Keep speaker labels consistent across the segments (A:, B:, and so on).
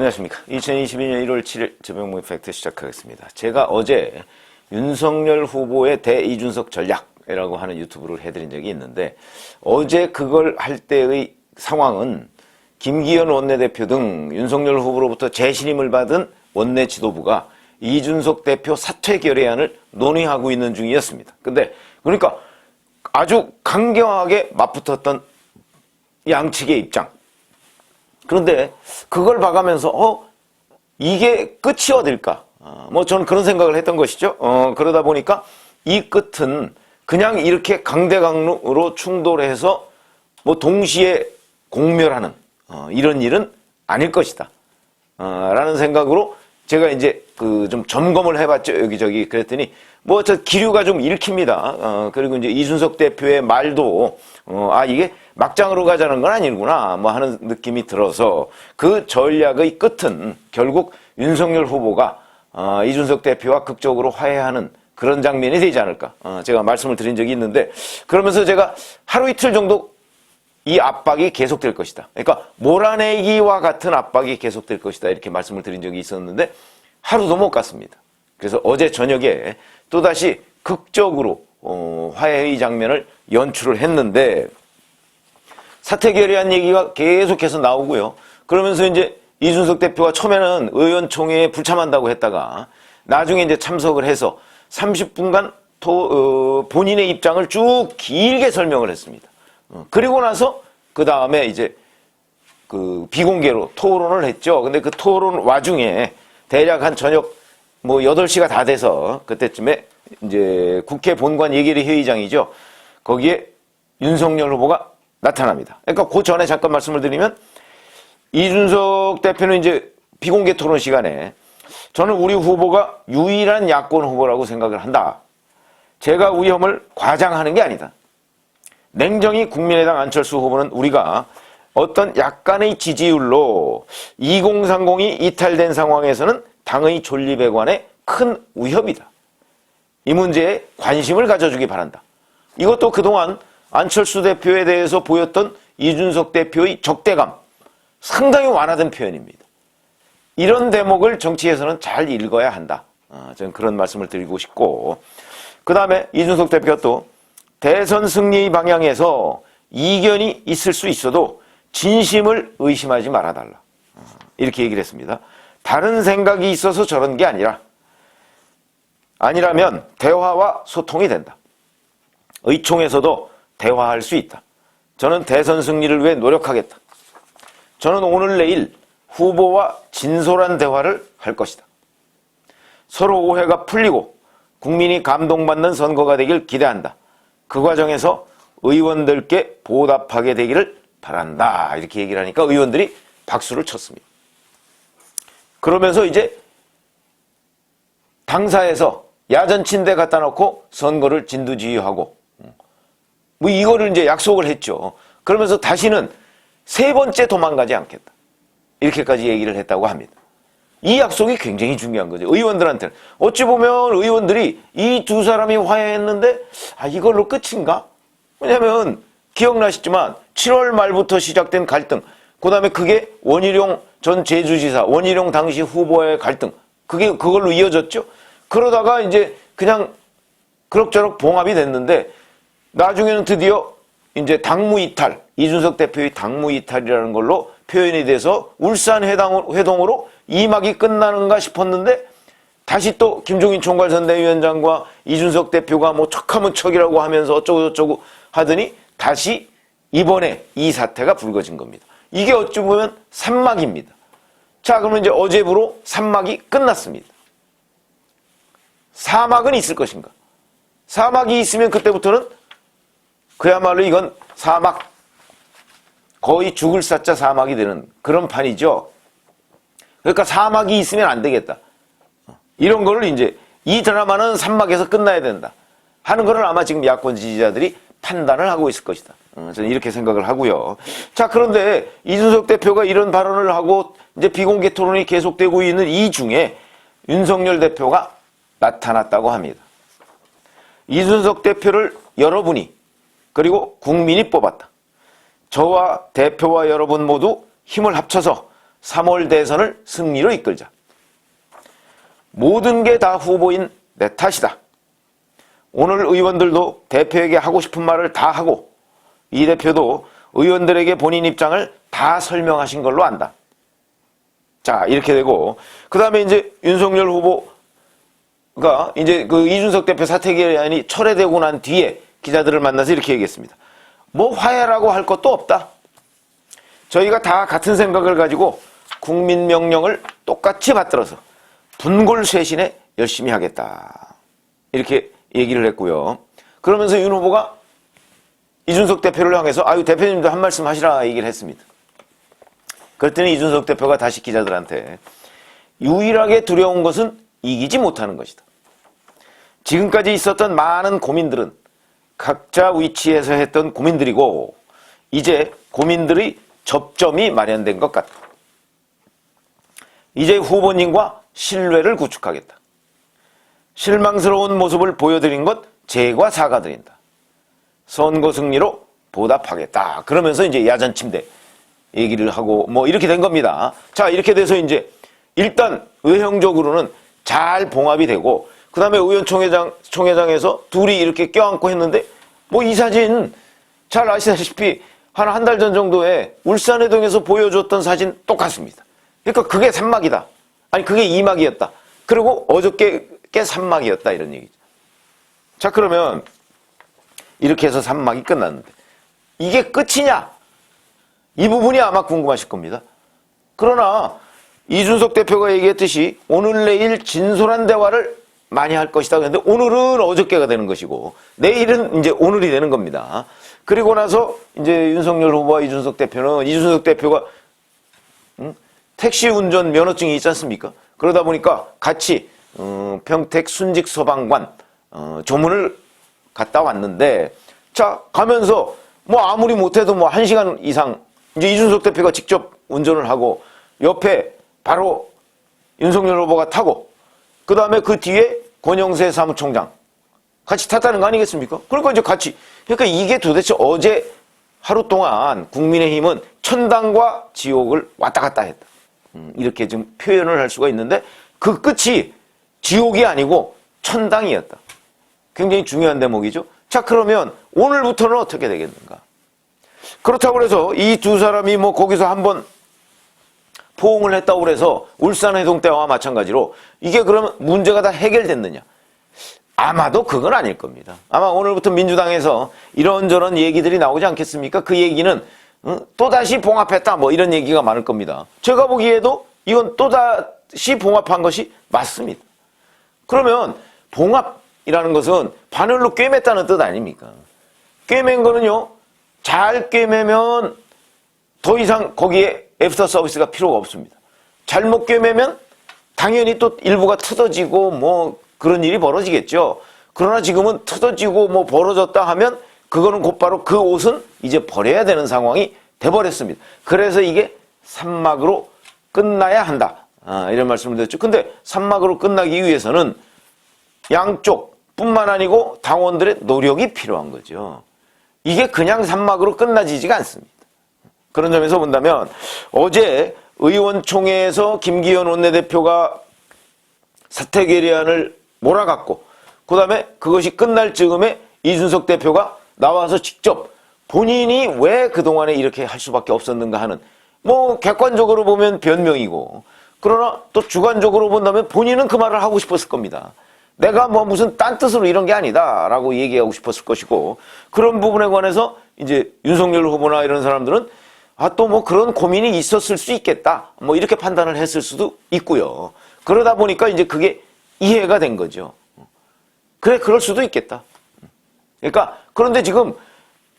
A: 안녕하십니까. 2022년 1월 7일 재병무 팩트 시작하겠습니다. 제가 어제 윤석열 후보의 대이준석 전략이라고 하는 유튜브를 해드린 적이 있는데 어제 그걸 할 때의 상황은 김기현 원내대표 등 윤석열 후보로부터 재신임을 받은 원내 지도부가 이준석 대표 사퇴 결의안을 논의하고 있는 중이었습니다. 근데 그러니까 아주 강경하게 맞붙었던 양측의 입장. 그런데 그걸 봐가면서 어 이게 끝이 어딜까? 어, 뭐 저는 그런 생각을 했던 것이죠. 어, 그러다 보니까 이 끝은 그냥 이렇게 강대강으로 충돌해서 뭐 동시에 공멸하는 어, 이런 일은 아닐 것이다. 어, 라는 생각으로 제가 이제 그 좀 점검을 해봤죠. 여기저기 그랬더니 뭐 저 기류가 좀 읽힙니다. 어, 그리고 이제 이준석 대표의 말도 어, 아 이게 막장으로 가자는 건 아니구나 뭐 하는 느낌이 들어서 그 전략의 끝은 결국 윤석열 후보가 어, 이준석 대표와 극적으로 화해하는 그런 장면이 되지 않을까 어, 제가 말씀을 드린 적이 있는데 그러면서 제가 하루 이틀 정도 이 압박이 계속될 것이다. 그러니까 몰아내기와 같은 압박이 계속될 것이다. 이렇게 말씀을 드린 적이 있었는데 하루도 못 갔습니다. 그래서 어제 저녁에 또다시 극적으로 어, 화해의 장면을 연출을 했는데 사퇴 결의안 얘기가 계속해서 나오고요. 그러면서 이제 이준석 대표가 처음에는 의원총회에 불참한다고 했다가 나중에 이제 참석을 해서 30분간 토, 어, 본인의 입장을 쭉 길게 설명을 했습니다. 어, 그리고 나서 그 다음에 이제 그 비공개로 토론을 했죠. 근데 그 토론 와중에 대략 한 저녁 뭐 8시가 다 돼서 그때쯤에 이제 국회 본관 예결위 회의장이죠. 거기에 윤석열 후보가 나타납니다. 그러니까 그 전에 잠깐 말씀을 드리면 이준석 대표는 이제 비공개 토론 시간에 저는 우리 후보가 유일한 야권 후보라고 생각을 한다. 제가 위험을 과장하는 게 아니다. 냉정히 국민의당 안철수 후보는 우리가 어떤 약간의 지지율로 2030이 이탈된 상황에서는 당의 존립에 관해 큰 위협이다. 이 문제에 관심을 가져주기 바란다. 이것도 그동안 안철수 대표에 대해서 보였던 이준석 대표의 적대감 상당히 완화된 표현입니다. 이런 대목을 정치에서는 잘 읽어야 한다. 어, 저는 그런 말씀을 드리고 싶고 그 다음에 이준석 대표가 또 대선 승리 방향에서 이견이 있을 수 있어도 진심을 의심하지 말아달라. 어, 이렇게 얘기를 했습니다. 다른 생각이 있어서 저런 게 아니라 아니라면 대화와 소통이 된다. 의총에서도 대화할 수 있다. 저는 대선 승리를 위해 노력하겠다. 저는 오늘 내일 후보와 진솔한 대화를 할 것이다. 서로 오해가 풀리고 국민이 감동받는 선거가 되길 기대한다. 그 과정에서 의원들께 보답하게 되기를 바란다. 이렇게 얘기를 하니까 의원들이 박수를 쳤습니다. 그러면서 이제 당사에서 야전 침대 갖다 놓고 선거를 진두지휘하고 뭐 이거를 이제 약속을 했죠. 그러면서 다시는 세 번째 도망가지 않겠다. 이렇게까지 얘기를 했다고 합니다. 이 약속이 굉장히 중요한 거죠. 의원들한테는. 어찌 보면 의원들이 이 두 사람이 화해했는데, 아, 이걸로 끝인가? 왜냐면, 기억나시지만, 7월 말부터 시작된 갈등, 그 다음에 그게 원희룡 전 제주지사, 원희룡 당시 후보의 갈등, 그게 그걸로 이어졌죠? 그러다가 이제 그냥 그럭저럭 봉합이 됐는데, 나중에는 드디어 이제 당무 이탈, 이준석 대표의 당무 이탈이라는 걸로 표현이 돼서 울산 회동으로 2막이 끝나는가 싶었는데 다시 또 김종인 총괄선대위원장과 이준석 대표가 뭐 척하면 척이라고 하면서 어쩌고저쩌고 하더니 다시 이번에 이 사태가 불거진 겁니다. 이게 어찌 보면 3막입니다. 자, 그러면 이제 어제부로 3막이 끝났습니다. 4막은 있을 것인가? 4막이 있으면 그때부터는 그야말로 이건 사막 거의 죽을 사자 사막이 되는 그런 판이죠. 그러니까 사막이 있으면 안 되겠다. 이런 거를 이제 이 드라마는 산막에서 끝나야 된다. 하는 거를 아마 지금 야권 지지자들이 판단을 하고 있을 것이다. 어, 저는 이렇게 생각을 하고요. 자, 그런데 이준석 대표가 이런 발언을 하고 이제 비공개 토론이 계속되고 있는 이 중에 윤석열 대표가 나타났다고 합니다. 이준석 대표를 여러분이 그리고 국민이 뽑았다. 저와 대표와 여러분 모두 힘을 합쳐서 3월 대선을 승리로 이끌자. 모든 게 다 후보인 내 탓이다. 오늘 의원들도 대표에게 하고 싶은 말을 다 하고 이 대표도 의원들에게 본인 입장을 다 설명하신 걸로 안다. 자, 이렇게 되고 그 다음에 이제 윤석열 후보 가 이제 그 이준석 대표 사퇴 기한이 철회되고 난 뒤에 기자들을 만나서 이렇게 얘기했습니다. 뭐 화해라고 할 것도 없다. 저희가 다 같은 생각을 가지고 국민 명령을 똑같이 받들어서 분골쇄신에 열심히 하겠다. 이렇게 얘기를 했고요. 그러면서 윤 후보가 이준석 대표를 향해서 아유 대표님도 한 말씀 하시라 얘기를 했습니다. 그랬더니 이준석 대표가 다시 기자들한테 유일하게 두려운 것은 이기지 못하는 것이다. 지금까지 있었던 많은 고민들은 각자 위치에서 했던 고민들이고 이제 고민들의 접점이 마련된 것 같다. 이제 후보님과 신뢰를 구축하겠다. 실망스러운 모습을 보여드린 것 제과 사과드린다. 선거 승리로 보답하겠다. 그러면서 이제 야전 침대 얘기를 하고 뭐 이렇게 된 겁니다. 자, 이렇게 돼서 이제 일단 외형적으로는 잘 봉합이 되고 그 다음에 의원총회장 총회장에서 둘이 이렇게 껴안고 했는데 뭐 이 사진 잘 아시다시피 한 한 달 전 정도에 울산회동에서 보여줬던 사진 똑같습니다. 그러니까 그게 3막이다. 아니 그게 2막이었다. 그리고 어저께 게 3막이었다 이런 얘기죠. 자 그러면 이렇게 해서 3막이 끝났는데 이게 끝이냐? 이 부분이 아마 궁금하실 겁니다. 그러나 이준석 대표가 얘기했듯이 오늘 내일 진솔한 대화를 많이 할 것이다. 그런데 오늘은 어저께가 되는 것이고 내일은 이제 오늘이 되는 겁니다. 그리고 나서 이제 윤석열 후보와 이준석 대표는 이준석 대표가 음? 택시 운전 면허증이 있지 않습니까? 그러다 보니까 같이 어, 평택 순직 소방관 어, 조문을 갔다 왔는데 자 가면서 뭐 아무리 못해도 뭐 한 시간 이상 이제 이준석 대표가 직접 운전을 하고 옆에 바로 윤석열 후보가 타고 그 다음에 그 뒤에 권영세 사무총장 같이 탔다는 거 아니겠습니까? 그러니까 이제 같이 그러니까 이게 도대체 어제 하루 동안 국민의힘은 천당과 지옥을 왔다 갔다 했다. 음, 이렇게 좀 표현을 할 수가 있는데 그 끝이 지옥이 아니고 천당이었다. 굉장히 중요한 대목이죠. 자, 그러면 오늘부터는 어떻게 되겠는가? 그렇다고 해서 이 두 사람이 뭐 거기서 한번 포옹을 했다고 그래서 울산 회동 때와 마찬가지로 이게 그러면 문제가 다 해결됐느냐? 아마도 그건 아닐 겁니다. 아마 오늘부터 민주당에서 이런저런 얘기들이 나오지 않겠습니까? 그 얘기는 어, 또다시 봉합했다 뭐 이런 얘기가 많을 겁니다. 제가 보기에도 이건 또다시 봉합한 것이 맞습니다. 그러면 봉합이라는 것은 바늘로 꿰맸다는 뜻 아닙니까? 꿰맨 거는요, 잘 꿰매면 더 이상 거기에 애프터 서비스가 필요가 없습니다. 잘못 꿰매면 당연히 또 일부가 틀어지고 뭐 그런 일이 벌어지겠죠. 그러나 지금은 틀어지고 뭐 벌어졌다 하면 그거는 곧바로 그 옷은 이제 버려야 되는 상황이 돼버렸습니다. 그래서 이게 산막으로 끝나야 한다. 아, 이런 말씀을 드렸죠. 근데 산막으로 끝나기 위해서는 양쪽 뿐만 아니고 당원들의 노력이 필요한 거죠. 이게 그냥 산막으로 끝나지지가 않습니다. 그런 점에서 본다면 어제 의원총회에서 김기현 원내대표가 사퇴 결의안을 몰아갔고 그 다음에 그것이 끝날 즈음에 이준석 대표가 나와서 직접 본인이 왜 그동안에 이렇게 할 수밖에 없었는가 하는 뭐 객관적으로 보면 변명이고 그러나 또 주관적으로 본다면 본인은 그 말을 하고 싶었을 겁니다. 내가 뭐 무슨 딴 뜻으로 이런 게 아니다 라고 얘기하고 싶었을 것이고 그런 부분에 관해서 이제 윤석열 후보나 이런 사람들은 아 또 뭐 그런 고민이 있었을 수 있겠다 뭐 이렇게 판단을 했을 수도 있고요. 그러다 보니까 이제 그게 이해가 된 거죠. 그래 그럴 수도 있겠다. 그러니까 그런데 지금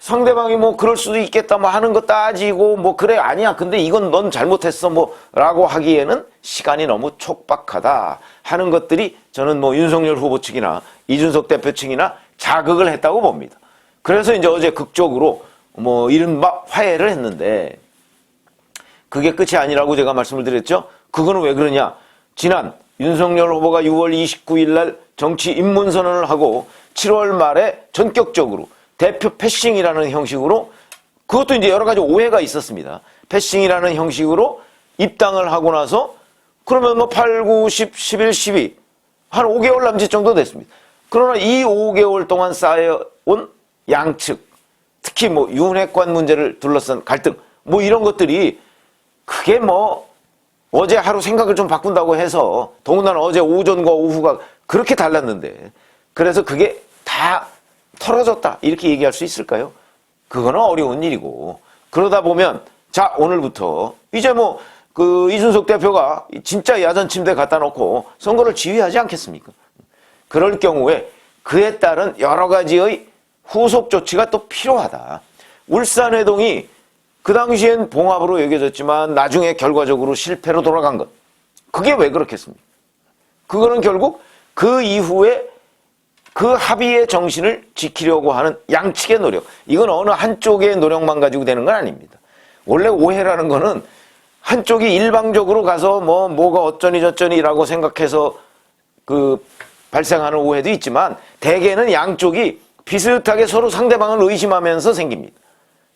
A: 상대방이 뭐 그럴 수도 있겠다 뭐 하는 거 따지고 뭐 그래 아니야 근데 이건 넌 잘못했어 뭐 라고 하기에는 시간이 너무 촉박하다 하는 것들이 저는 뭐 윤석열 후보 측이나 이준석 대표 측이나 자극을 했다고 봅니다. 그래서 이제 어제 극적으로 뭐 이른바 화해를 했는데 그게 끝이 아니라고 제가 말씀을 드렸죠. 그거는 왜 그러냐? 지난 윤석열 후보가 6월 29일 날 정치 입문 선언을 하고 7월 말에 전격적으로 대표 패싱이라는 형식으로 그것도 이제 여러 가지 오해가 있었습니다. 패싱이라는 형식으로 입당을 하고 나서 그러면 뭐 8, 9, 10, 11, 12, 한 5개월 남짓 정도 됐습니다. 그러나 이 5개월 동안 쌓여온 양측, 특히 뭐 윤핵관 문제를 둘러싼 갈등, 뭐 이런 것들이 그게 뭐 어제 하루 생각을 좀 바꾼다고 해서 더군다나 어제 오전과 오후가 그렇게 달랐는데 그래서 그게 다 털어졌다 이렇게 얘기할 수 있을까요? 그거는 어려운 일이고 그러다 보면 자 오늘부터 이제 뭐 그 이준석 대표가 진짜 야전 침대 갖다 놓고 선거를 지휘하지 않겠습니까? 그럴 경우에 그에 따른 여러 가지의 후속 조치가 또 필요하다. 울산회동이 그 당시엔 봉합으로 여겨졌지만 나중에 결과적으로 실패로 돌아간 것. 그게 왜 그렇겠습니까? 그거는 결국 그 이후에 그 합의의 정신을 지키려고 하는 양측의 노력. 이건 어느 한쪽의 노력만 가지고 되는 건 아닙니다. 원래 오해라는 거는 한쪽이 일방적으로 가서 뭐 뭐가 어쩌니 저쩌니라고 생각해서 그 발생하는 오해도 있지만 대개는 양쪽이 비슷하게 서로 상대방을 의심하면서 생깁니다.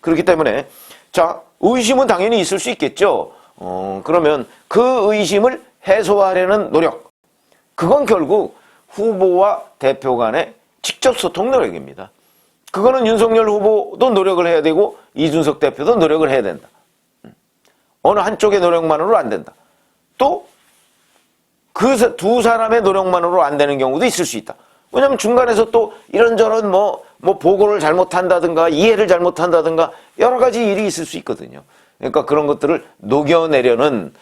A: 그렇기 때문에 자 의심은 당연히 있을 수 있겠죠. 어, 그러면 그 의심을 해소하려는 노력 그건 결국 후보와 대표 간의 직접 소통 노력입니다. 그거는 윤석열 후보도 노력을 해야 되고 이준석 대표도 노력을 해야 된다. 음. 어느 한쪽의 노력만으로 안 된다. 또 그 두 사람의 노력만으로 안 되는 경우도 있을 수 있다. 왜냐하면 중간에서 또 이런저런 뭐, 뭐 보고를 잘못한다든가 이해를 잘못한다든가 여러 가지 일이 있을 수 있거든요. 그러니까 그런 것들을 녹여내려는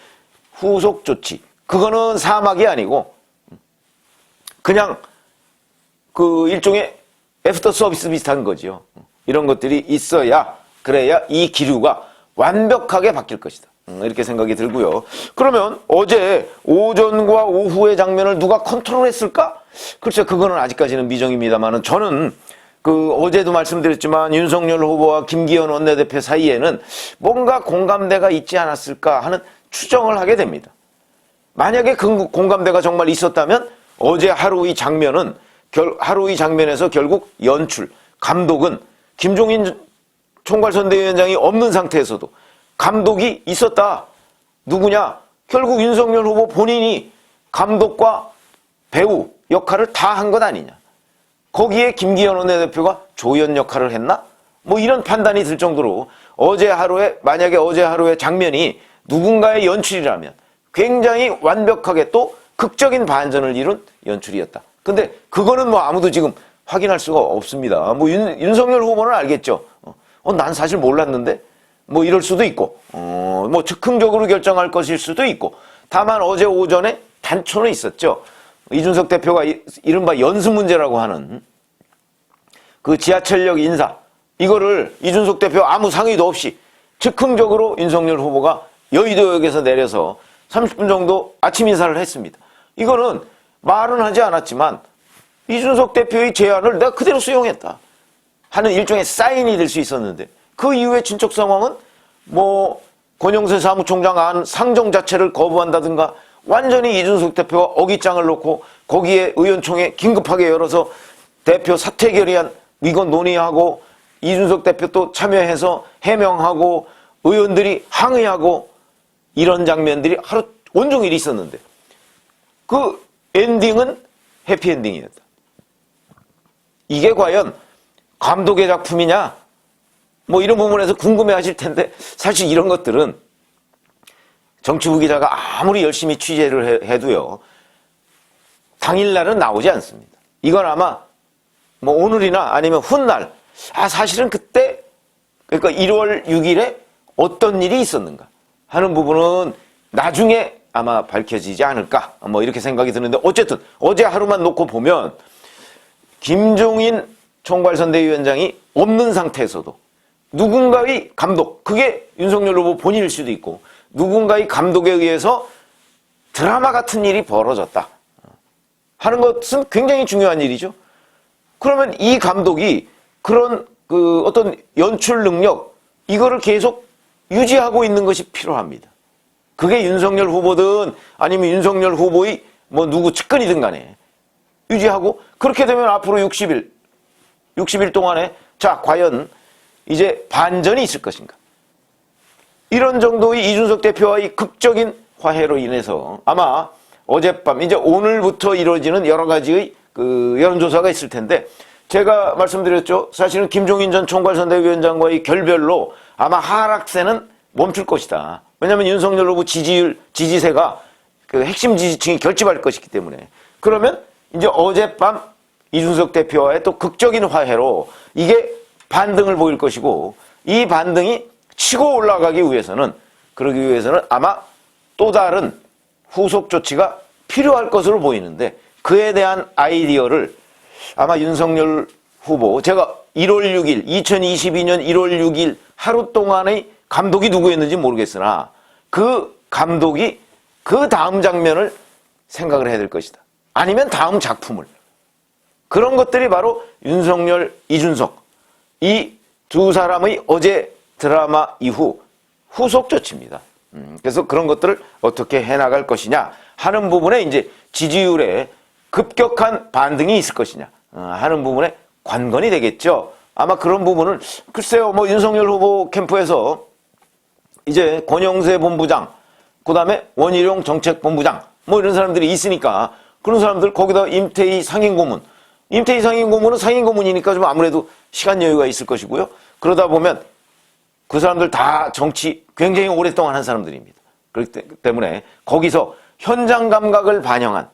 A: 후속 조치. 그거는 사막이 아니고 그냥 그 일종의 애프터 서비스 비슷한 거지요. 이런 것들이 있어야 그래야 이 기류가 완벽하게 바뀔 것이다. 음, 이렇게 생각이 들고요. 그러면 어제 오전과 오후의 장면을 누가 컨트롤했을까? 글쎄 그거는 아직까지는 미정입니다만은 저는 그 어제도 말씀드렸지만 윤석열 후보와 김기현 원내대표 사이에는 뭔가 공감대가 있지 않았을까 하는 추정을 하게 됩니다. 만약에 그 공감대가 정말 있었다면 어제 하루 이 장면은 결, 하루 이 장면에서 결국 연출, 감독은 김종인 총괄선대위원장이 없는 상태에서도 감독이 있었다. 누구냐? 결국 윤석열 후보 본인이 감독과 배우 역할을 다 한 것 아니냐. 거기에 김기현 원내대표가 조연 역할을 했나? 뭐 이런 판단이 들 정도로 어제 하루에 만약에 어제 하루의 장면이 누군가의 연출이라면 굉장히 완벽하게 또 극적인 반전을 이룬 연출이었다. 근데 그거는 뭐 아무도 지금 확인할 수가 없습니다. 뭐 윤, 윤석열 후보는 알겠죠. 어, 난 사실 몰랐는데 뭐 이럴 수도 있고, 어, 뭐 즉흥적으로 결정할 것일 수도 있고. 다만 어제 오전에 단초는 있었죠. 이준석 대표가 이, 이른바 연수 문제라고 하는 그 지하철역 인사 이거를 이준석 대표 아무 상의도 없이 즉흥적으로 윤석열 후보가 여의도역에서 내려서 30분 정도 아침 인사를 했습니다. 이거는 말은 하지 않았지만 이준석 대표의 제안을 내가 그대로 수용했다 하는 일종의 사인이 될 수 있었는데 그 이후의 진척 상황은 뭐 권영세 사무총장 안 상정 자체를 거부한다든가 완전히 이준석 대표가 어깃장을 놓고 거기에 의원총회 긴급하게 열어서 대표 사퇴 결의안 이건 논의하고 이준석 대표 또 참여해서 해명하고 의원들이 항의하고 이런 장면들이 하루 온종일 있었는데 그 엔딩은 해피엔딩이었다. 이게 과연 감독의 작품이냐? 뭐 이런 부분에서 궁금해 하실 텐데 사실 이런 것들은 정치부 기자가 아무리 열심히 취재를 해 도요. 당일날은 나오지 않습니다. 이건 아마 뭐 오늘이나 아니면 훗날 아 사실은 그때 그러니까 1월 6일에 어떤 일이 있었는가 하는 부분은 나중에 아마 밝혀지지 않을까 뭐 이렇게 생각이 드는데 어쨌든 어제 하루만 놓고 보면 김종인 총괄선대위원장이 없는 상태에서도 누군가의 감독 그게 윤석열 후보 본인일 수도 있고 누군가의 감독에 의해서 드라마 같은 일이 벌어졌다 하는 것은 굉장히 중요한 일이죠. 그러면 이 감독이 그런 그 어떤 연출 능력 이거를 계속 유지하고 있는 것이 필요합니다. 그게 윤석열 후보든 아니면 윤석열 후보의 뭐 누구 측근이든 간에 유지하고 그렇게 되면 앞으로 60일 60일 동안에 자 과연 이제 반전이 있을 것인가 이런 정도의 이준석 대표와의 극적인 화해로 인해서 아마 어젯밤 이제 오늘부터 이루어지는 여러 가지의 그 여론조사가 있을 텐데 제가 말씀드렸죠. 사실은 김종인 전 총괄선대위원장과의 결별로 아마 하락세는 멈출 것이다. 왜냐하면 윤석열 후보 지지율 지지세가 그 핵심 지지층이 결집할 것이기 때문에 그러면 이제 어젯밤 이준석 대표와의 또 극적인 화해로 이게 반등을 보일 것이고 이 반등이 치고 올라가기 위해서는 그러기 위해서는 아마 또 다른 후속 조치가 필요할 것으로 보이는데 그에 대한 아이디어를 아마 윤석열 후보 제가 1월 6일 2022년 1월 6일 하루 동안의 감독이 누구였는지 모르겠으나 그 감독이 그 다음 장면을 생각을 해야 될 것이다. 아니면 다음 작품을 그런 것들이 바로 윤석열, 이준석 이 두 사람의 어제 드라마 이후 후속 조치입니다. 음, 그래서 그런 것들을 어떻게 해나갈 것이냐 하는 부분에 이제 지지율에 급격한 반등이 있을 것이냐 어, 하는 부분에 관건이 되겠죠. 아마 그런 부분을 글쎄요, 뭐 윤석열 후보 캠프에서 이제 권영세 본부장, 그 다음에 원희룡 정책본부장, 뭐 이런 사람들이 있으니까 그런 사람들 거기다 임태희 상임고문, 임태희 상임고문은 상임고문이니까 좀 아무래도 시간 여유가 있을 것이고요. 그러다 보면 그 사람들 다 정치 굉장히 오랫동안 한 사람들입니다. 그렇기 때- 때문에 거기서 현장 감각을 반영한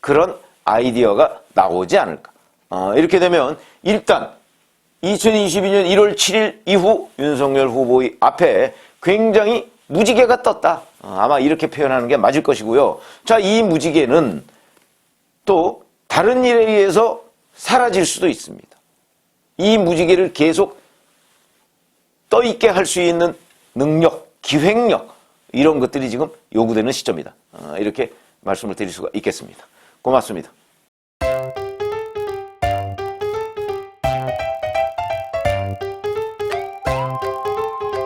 A: 그런 아이디어가 나오지 않을까. 어, 이렇게 되면 일단 2022년 1월 7일 이후 윤석열 후보의 앞에 굉장히 무지개가 떴다. 어, 아마 이렇게 표현하는 게 맞을 것이고요. 자, 이 무지개는 또 다른 일에 의해서 사라질 수도 있습니다. 이 무지개를 계속 떠있게 할 수 있는 능력, 기획력 이런 것들이 지금 요구되는 시점이다. 어, 이렇게 말씀을 드릴 수가 있겠습니다. 고맙습니다.